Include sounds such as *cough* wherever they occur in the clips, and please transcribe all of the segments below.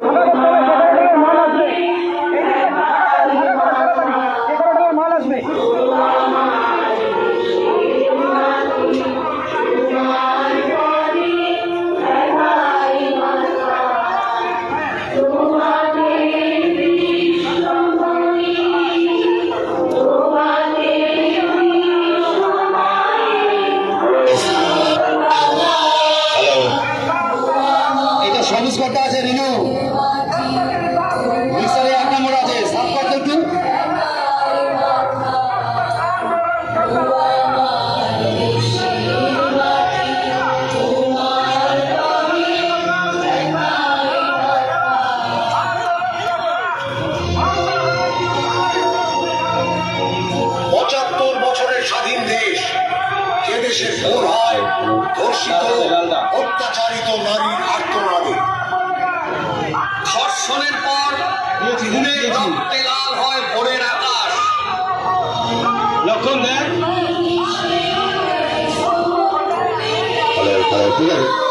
Come *laughs* on, দেশে ভোর হয় ধর্ষিত অত্যাচারিত নারী আত্মনারী ধর্ষণের পর খুনে রক্তে লাল হয় ভোরের আকাশ। লক্ষণ দেন ঠিক আছে।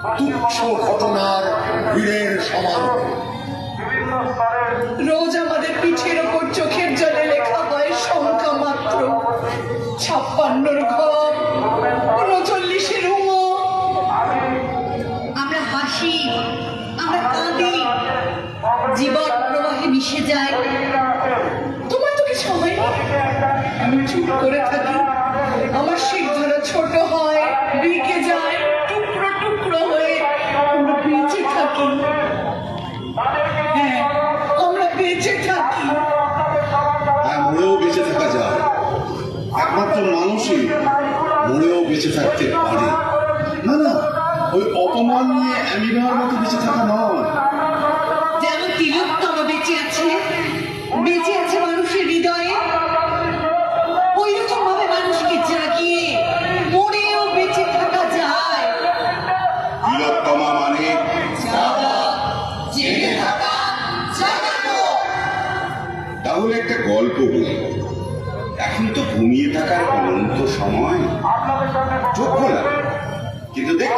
তুচ্ছ ঘটনার ভিড়ের সমান রোজ আমাদের পিঠের ওপর চোখের জলে লেখা হয় সংখ্যা মাত্র। ছাপ্পান্নর ঘর উনচল্লিশের উমো আমরা হাসি আমরা কাঁদি। জীবন প্রবাহে মিশে যায়। তোমার তো কিছু হয়নি? আমি চুপ করে থাকি। আমার শিখ ধরা ছোট হয়। বিকে আমরা বেঁচে থাকি। হ্যাঁ মরেও বেঁচে থাকা যায়। একমাত্র মানুষই মরেও বেঁচে থাকতে পারে। না না, ওই অপমান নিয়ে অ্যামিবার মতো বেঁচে থাকা নয়।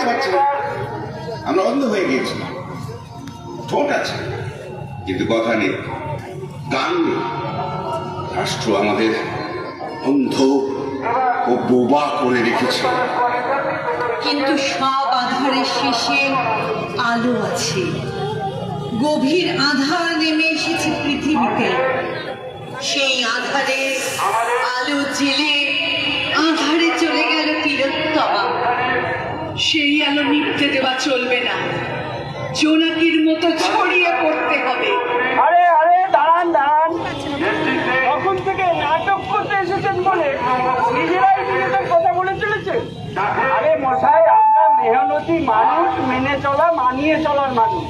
দেখতে পাচ্ছি আমরা অন্ধ হয়ে গিয়েছি। ঠোঁট আছে। কিন্তু কথা নেই। গান নেই। রাষ্ট্র আমাদের অন্ধ ও বোবা করে রেখেছে। কিন্তু সব আধারের শেষে আলো আছে। গভীর আধার নেমে এসেছে। সেই আলো দেওয়া চলবে না। জোনাকির মতো ছড়িয়ে পড়তে হবে। আরে আরে দাঁড়ান দাঁড়ান। তখন থেকে নাটক করতে এসেছেন বলে? নিজেরাই নিজেদের কথা বলে চলেছে আরে মশাই আমরা মেহনতি মানুষ মেনে চলা মানিয়ে চলার মানুষ।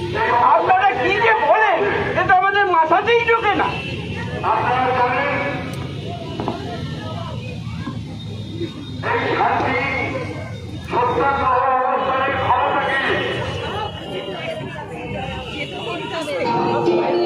আপনারা কি যে বলেন এটা আমাদের মাথাতেই ঢোকে না। আমাদের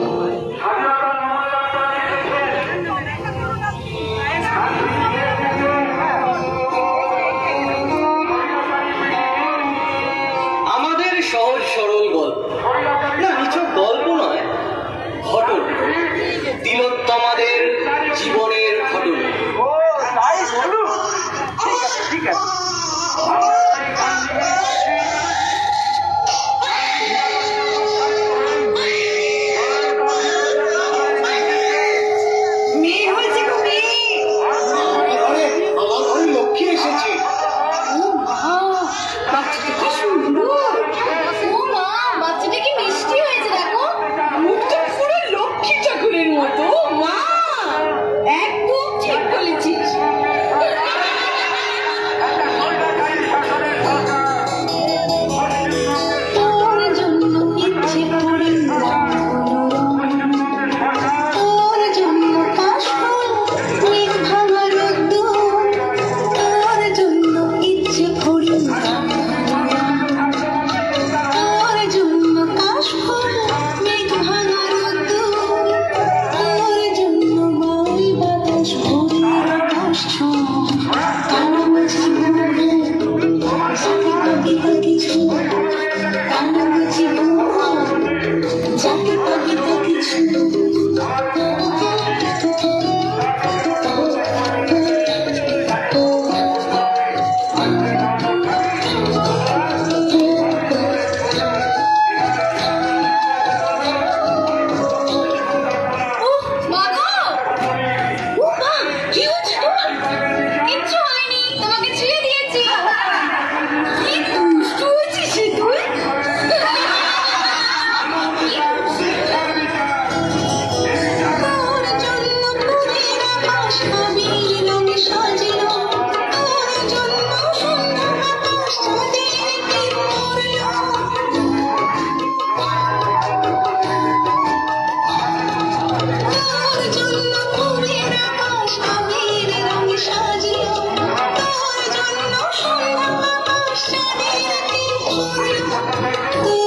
お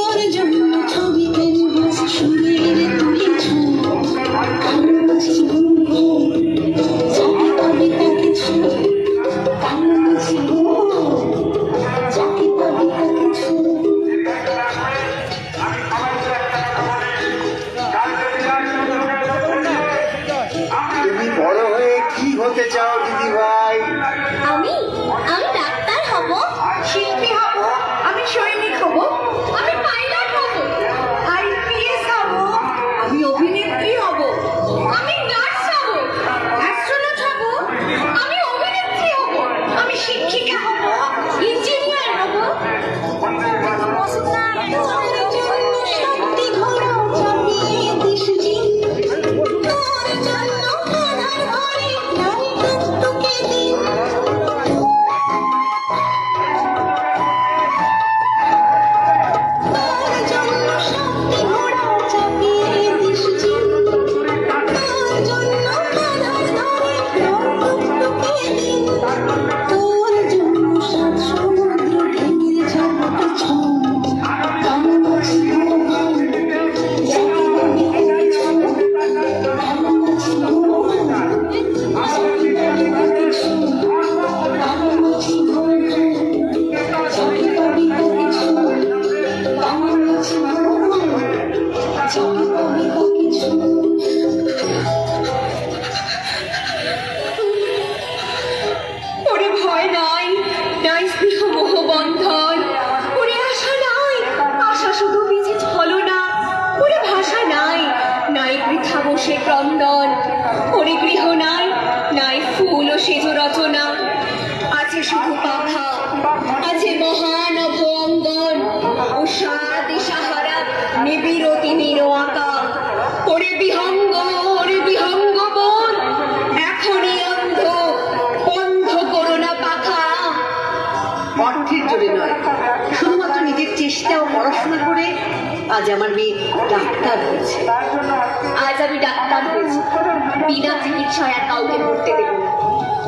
কাউকে মরতে দেব না।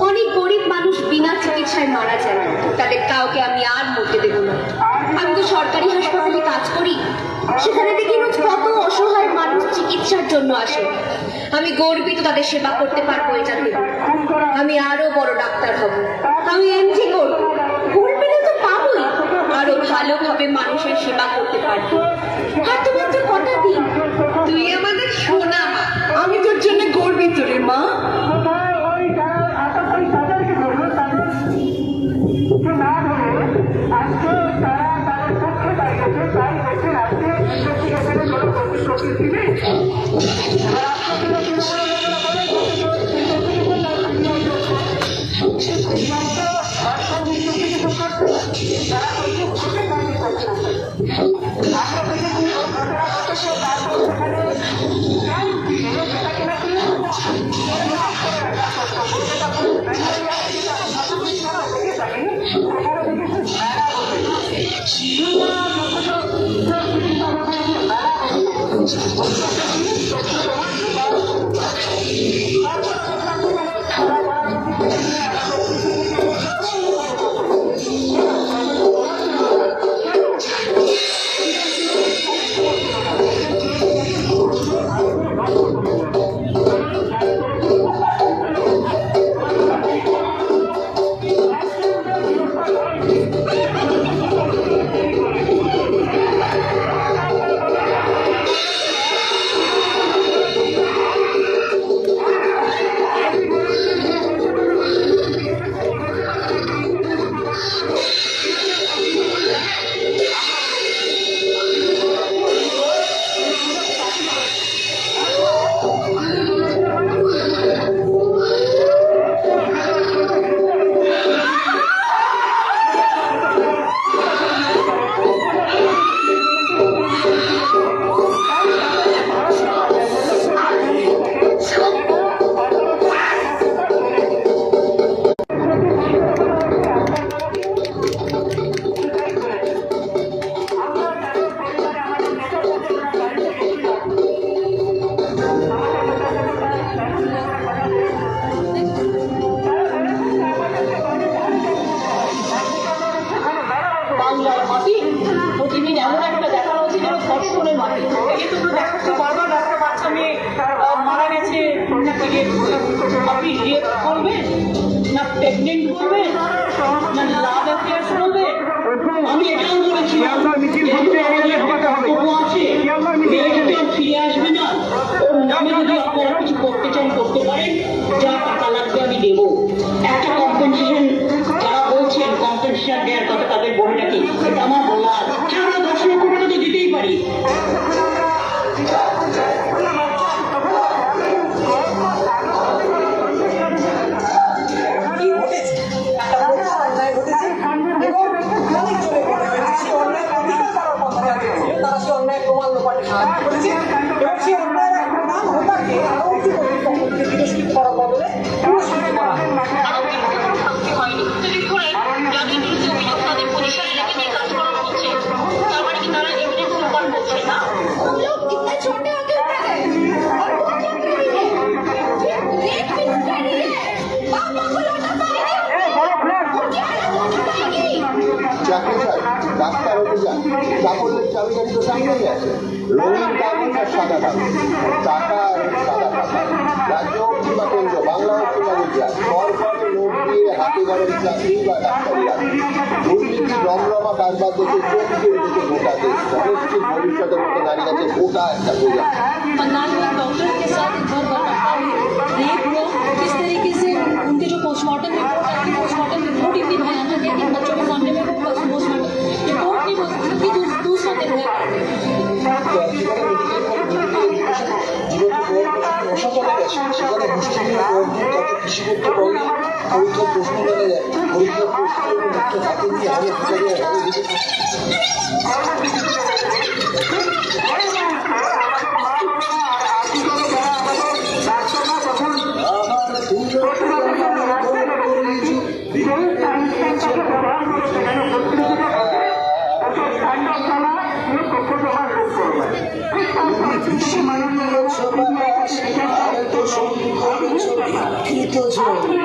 অনেক গরিব মানুষ বিনা চিকিৎসায় মারা যায়। তাদের কাউকে আমি আর মরতে দেব না। আমি তো সরকারি হাসপাতালে কাজ করি। সেখানে দেখি রোজ কত অসহায় মানুষ চিকিৎসার জন্য আসে। আমি গর্বিত তাদের সেবা করতে পারব এটা ভেবে আমি আরও বড় ডাক্তার হব। আমি এমজি করব। আরও ভালোভাবে মানুষের সেবা করতে পারব। আর কটা দিন তুই আমাদের সোনা আমি তোর জন্য গর্বিত রে মা। বাংলার রাজ্য কিংবা কেন্দ্র বাংলা হোক কিংবা গুজরাট সরকারি নোট দিয়ে হাতে গড়ের চাকরি বা ডাক্তারি আছে দুর্নীতি রমরমা কারবার দেখে চোখ দিয়ে উঠেছে গোটা দেশ অনিশ্চিত ভবিষ্যতের মতো দাঁড়িয়ে গেছে গোটা একটা প্রজা खन्नान में डॉक्टर के साथ घर घर रखा है रेप को किस तरीके से उनके जो पोस्टमार्टम रिपोर्ट आती है पोस्टमार्टम रिपोर्ट इतनी भयानक है कि बच्चों के सामने में वो पोस्टमार्टम रिपोर्ट नहीं बोल सकती दूस- दूसरा दिन है যারা মুসলিমরা বন্ধু তাদের কৃষিবদ্ধ করে পবিত্র প্রশ্ন মেনে হবে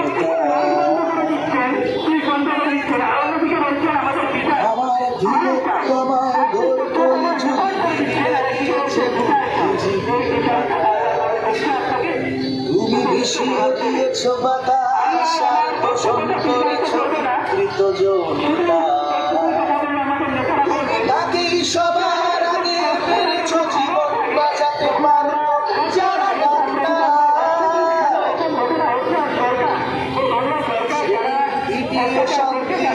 তুমি মিশিয়ে দিয়েছ বাতাস করেছ বিকৃত পিটিয়ে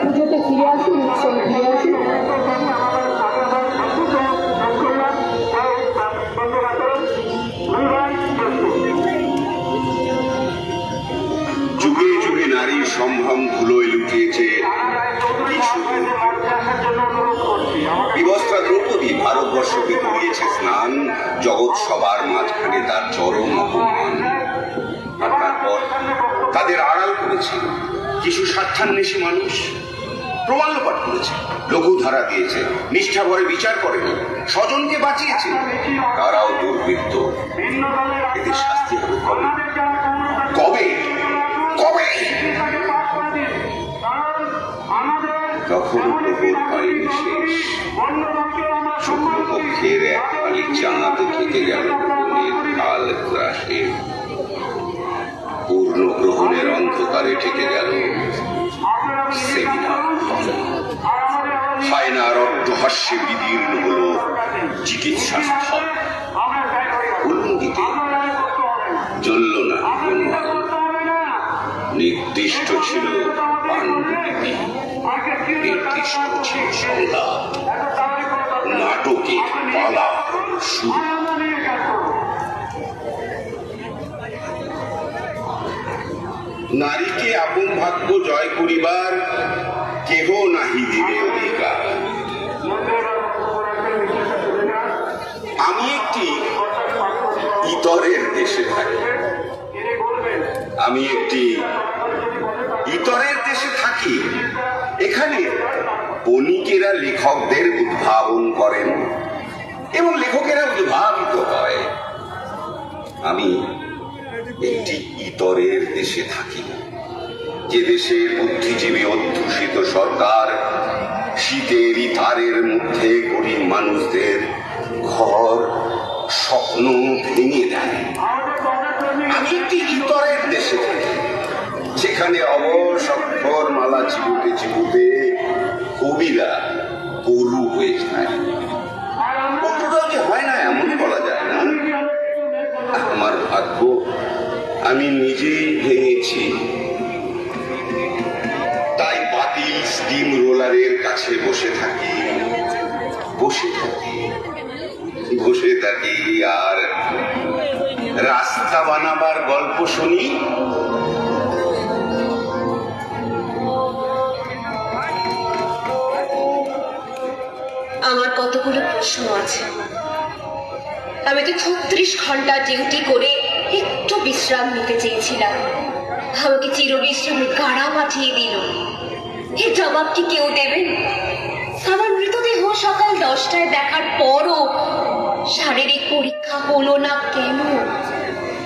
পুজোতে ফিরে আসি, উৎসবে ফিরে আসি। যুগে যুগে নারীর সম্ভ্রম ধুলোয় লুকিয়েছে। বিবস্ত্রা দ্রৌপদী ভারতবর্ষকে করিয়েছে স্নান। জগৎ সবার মাঝখানে তার চরম অপমান। তারপর তাদের আড়াল করেছে কিছু স্বার্থান্বেষী মানুষ প্রমাল্যপাঠ করেছে, লঘু ধারা দিয়েছে, নিষ্ঠা ভরে বিচার করেনি স্বজনকে বাঁচিয়েছে। তারাও দুর্বৃত্ত। এদের শাস্তি হবে কবে? কবে? তখন প্রবোধ শেষ। শুক্রপক্ষের এক খালি চাঁদ থেকে গেল কাল গ্রাসে পূর্ণ গ্রহণের অন্ধকারে ঠেকে গেল সেমিনার। ফাইনার অট্টহাস্যে বিদীর্ণ হল চিকিৎসা স্থল। উলঙ্গিতে জ্বলল না নির্দিষ্ট ছিল নির্দিষ্ট ছিল সংলাপ। নাটকের পালা শুরু। নারীকে আপন ভাগ্য জয় করিবার কেহ নাহি দিবে অধিকার। আমি একটি ইতরের দেশে থাকি। আমি একটি ইতরের দেশে থাকি। এখানে বণিকেরা লেখকদের উদ্ভাবন করেন এবং লেখকেরা উদ্ভাবিত হয়। আমি একটি ইতরের দেশে থাকি যে দেশের বুদ্ধিজীবী অধ্যুষিত সরকার শীতের ইতারের মধ্যে গরিব মানুষদের ঘর, স্বপ্ন ভেঙে দেয়। আমি একটি ইতরের দেশে থাকি, যেখানে অবসক্ষর মালা চিবুতে চিবুতে কবিরা আমি নিজেই ভেঙেছি। তাই বাতিল স্টিম রোলারের কাছে বসে থাকি। বসে থাকি। বসে থাকি আর রাস্তা বানাবার গল্প শুনি। আমার কতগুলো প্রশ্ন আছে। আমি তো ছত্রিশ ঘণ্টা ডিউটি করে একটু বিশ্রাম নিতে চেয়েছিলাম। আমাকে চিরবিশ্রামে গাড়া পাঠিয়ে দিল। এর জবাব কি কেউ দেবেন আমার মৃতদেহ সকাল দশটায় দেখার পরও শারীরিক পরীক্ষা হলো না কেন?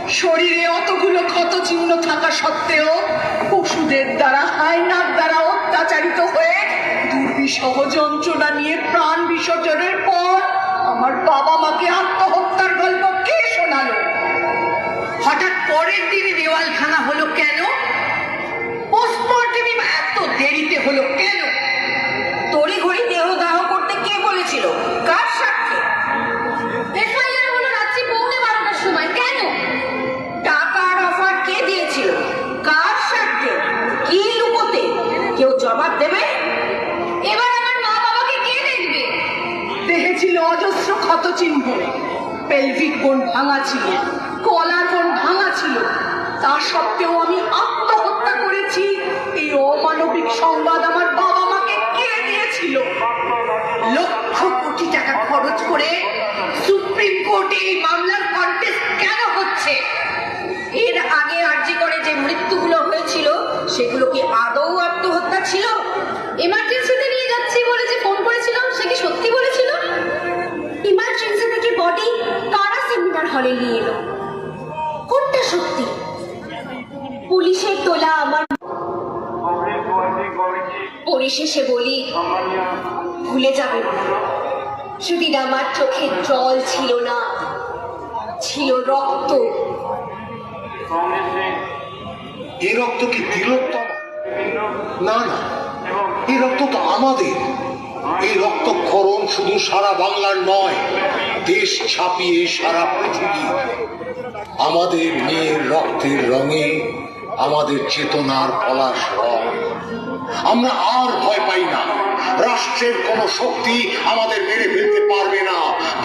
শরীরে অতগুলো ক্ষত চিহ্ন থাকা সত্ত্বেও পশুদের দ্বারা হায়নার দ্বারা অত্যাচারিত হয়ে দুর্বিষহ যন্ত্রণা নিয়ে প্রাণ বিসর্জনের পর আমার বাবা মাকে আত্মহত্যার গল্প কে শোনালো? হঠাৎ পরের দিনই দেওয়ালখানা হলো কেন? পোস্টমর্টেমে এত দেরিতে হলো কেন? তড়িঘড়ি দেহ দাহ করতে কে বলেছিল? কার সাক্ষী এফআইআর হলো রাত্রি পৌনে বারোটার সময়। কেন? টাকার অফার কে দিয়েছিল? কার স্বার্থে? কি লুকোতে? কেউ জবাব দেবে? এবার আমার মা বাবাকে কে দেখবে? দেহে ছিল অজস্র ক্ষত চিহ্ন পেলভিক বোন ভাঙা ছিল। কলার বোন ভাঙা ছিল, তা সত্ত্বেও আমি আত্মহত্যা করেছি। এই অমানবিক সংবাদ আমার বাবা মাকে কে দিয়েছিল? লক্ষ কোটি টাকা খরচ করে সুপ্রিম কোর্টে এই মামলার কন্টেস্ট কেন হচ্ছে? এর আগে আর্জি করে যে মৃত্যুগুলো হয়েছিল, সেগুলো কি আদৌ আত্মহত্যা ছিল? এমার্জেন্সিতে নিয়ে যাচ্ছি বলে যে ফোন করেছিল সে কি সত্যি বলেছিল? ইমার্জেন্সি থেকে বডি কারা সেমিনার হলে নিয়ে এলো? সত্যি। পুলিশের তোলা আমার পরিশেষে বলি, ভুলে যাবে সেদিন, আমার চোখে জল ছিল না। ছিল রক্ত। এই রক্ত কি তিলোত্তম না না। এই রক্ত তো আমাদের। এই রক্তক্ষরণ শুধু সারা বাংলার নয়, দেশ ছাপিয়ে সারা পৃথিবী। আমাদের মেয়ের রক্তের রঙে আমাদের চেতনার পলাশ রং আমরা আর ভয় পাই না। রাষ্ট্রের কোনো শক্তি আমাদের মেরে ফেলতে পারবে না।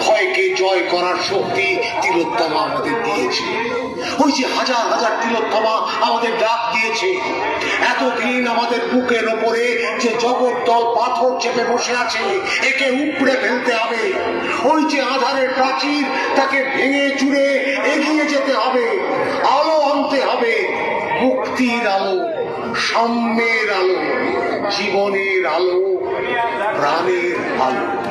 ভয়কে জয় করার শক্তি তিলোত্তমা আমাদের দিয়েছে। ওই যে হাজার হাজার তিলোত্তমা আমাদের ডাক দিয়েছে। এতদিন আমাদের বুকের ওপরে যে জগদ্দল পাথর চেপে বসে আছে, একে উপড়ে ফেলতে আধারের প্রাচীর তাকে ভেঙে চুড়ে এগিয়ে যেতে হবে, আলো আনতে হবে, মুক্তির আলো, সাম্যের আলো, জীবনের আলো, প্রাণের আলো।